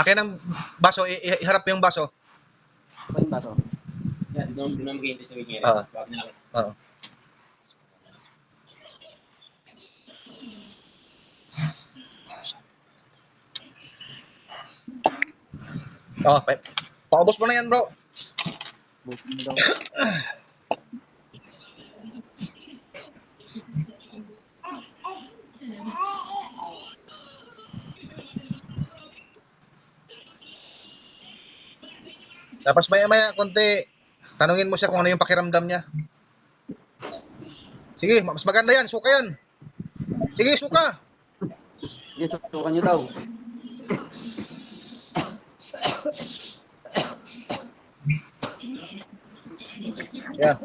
Akin ang baso, i- i- iharap mo yung baso. Ano yung baso? Yan, doon doon na mag-iintay sa wingere. Oo. Wag na lang. Oo. Oh, pa paubos mo na yan, bro. Buti mo daw. Tapos maya-maya, konti, tanungin mo siya kung ano yung pakiramdam niya. Sige, mas maganda yan, suka yan. Sige, suka. Sige, susukan nyo daw. Yeah.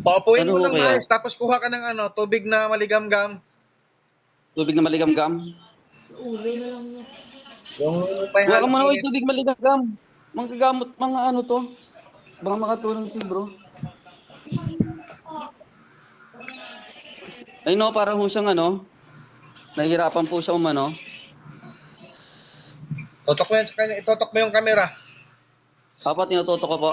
Paupuin mo Ano ng kaya? tapos kuha ka ng ano, tubig na maligam-gam. Tubig na maligam-gam. Yung Wala ka muna init. yung tubig maligam-gam. Mga gamot, mga ano to. Baka makatulong si bro. Ay no, parang ho siyang ano. Nahihirapan po siya umano. Tutok mo yan sa kanya, itutok mo yung camera. Apat tinututo ko po.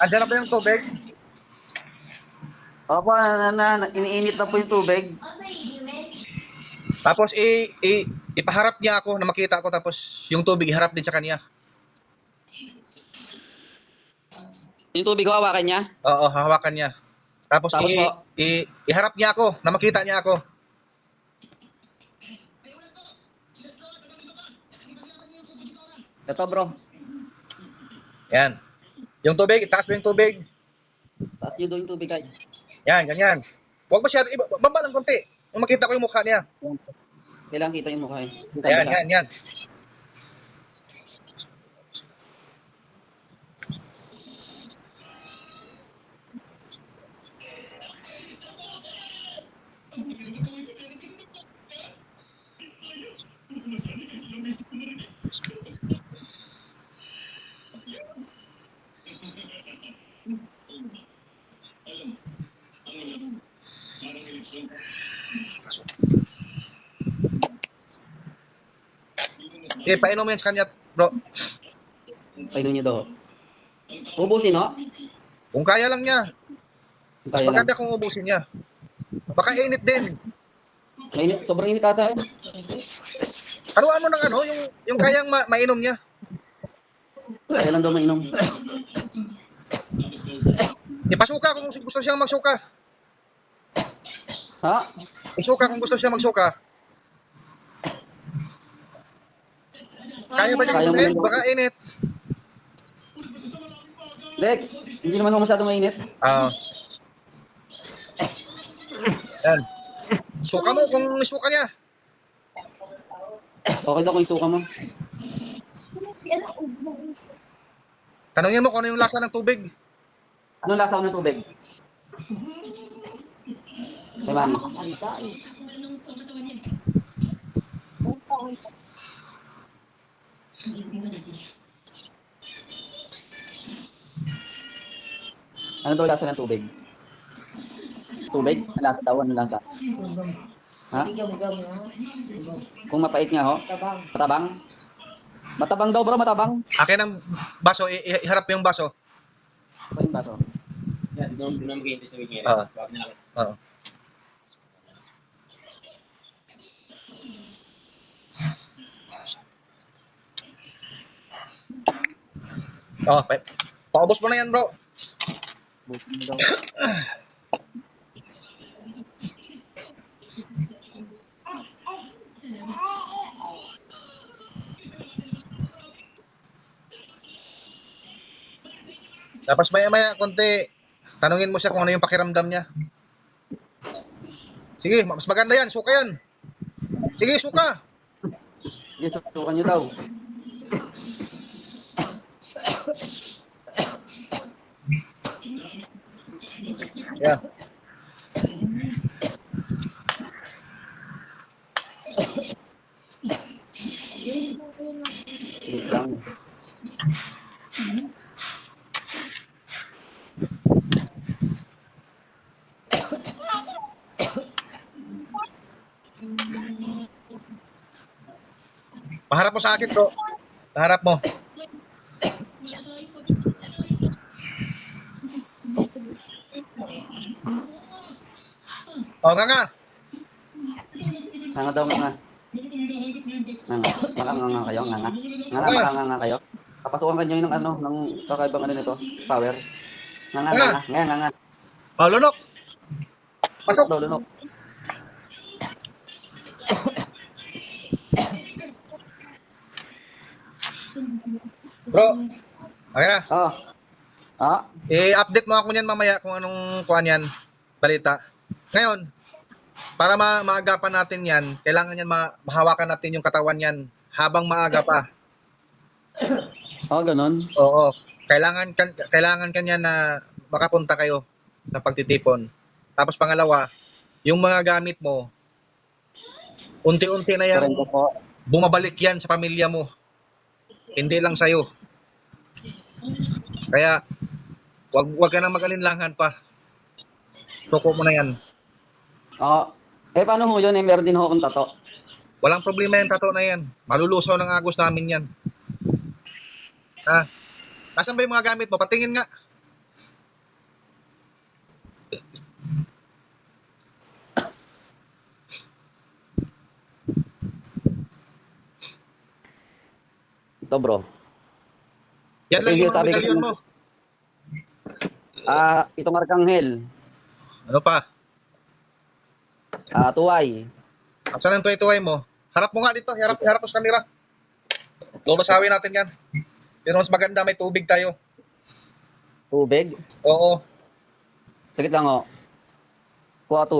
Andiyan na ba yung tubig? Opo, na, na, na, iniinit na po yung tubig. Tapos i, i, ipaharap niya ako na makita ko tapos yung tubig iharap din sa kanya. Yung tubig hawakan niya. Oo, hawakan niya. Tapos, Tapos i, po? i, iharap niya ako na makita niya ako. Ito bro. Yan. Yung tubig, itaas mo yung tubig. Taas nyo doon yung tubig ay. Yan, ganyan. Huwag masyado, iba, baba lang konti. Yung makita ko yung mukha niya. Kailangan kita yung mukha eh. Siya. yan, yan. Eh, painom mo yan sa kanya, bro. Painom niyo daw. Ubusin no? Kung kaya lang niya. Mas Kaya lang. maganda kung ubusin niya. Baka init din. Mainit, sobrang init ata eh. Haluan mo ng ano, yung, yung kayang ma- mainom niya. Kaya lang daw mainom. Ipasuka kung gusto siyang magsuka. Ha? Isuka kung gusto siya magsuka. Kaya ba niya yun. Baka init. Lek, hindi naman ako masyado mainit. Ah. yan. Suka mo kung isuka niya. Okay daw kung isuka mo. Tanungin mo kung ano yung lasa ng tubig. Anong lasa ko ng tubig? Diba? Ano daw lasa ng tubig? Tubig? Ang lasa daw, ano lasa? Ha? Kung mapait nga ho. Tabang. Matabang. Matabang daw bro, matabang. Akin ang baso, i- iharap mo yung baso. Ito yung baso. Yan, doon doon na maghihintay sa na lang. Oo. Oh, pa paubos mo na yan, bro. Tapos maya-maya, konti, tanungin mo siya kung ano yung pakiramdam niya. Sige, mas maganda yan. Suka yan. Sige, suka. Sige, susukan nyo daw. Yeah. Paharap mo sa akin, bro. Paharap mo. Oh, nga nga. Nga daw nga. Nga nga. Nga kayo, nga nga. Nga nga, makanga nga kayo. Papasukan kanyo ng ano, ng kakaibang ano nito, power. Nga nga, nga nga, nga nga nga. Oh, lunok. Pasok. Daw, lunok. Bro. Okay na. Oh. Ah, I-update mo ako niyan mamaya kung anong kuan yan. Balita. Ngayon, para ma maagapan natin yan, kailangan yan ma mahawakan natin yung katawan yan habang maaga pa. oh, ganun. Oo. Kailangan kan kailangan kanya na makapunta kayo sa pagtitipon. Tapos pangalawa, yung mga gamit mo unti-unti na yan po. bumabalik yan sa pamilya mo. Hindi lang sa'yo. Kaya, wag, wag ka nang mag-alinlangan pa. Suko mo na yan. Oh. Eh, paano ho yun? Eh, meron din ho akong tato. Walang problema yung tato na yan. Malulusaw ng agos namin yan. Ha? Nasaan ba yung mga gamit mo? Patingin nga. Ito, bro. Yan lang yung mga sa- mo. Ah, itong arkanghel. Ano pa? Ah, tuway. Saan ang tuway-tuway mo? Harap mo nga dito. Harap, harap mo sa camera. Lulusawin natin yan. Pero mas maganda, may tubig tayo. Tubig. Oo. Sagit lang, oh. Kuha tubig.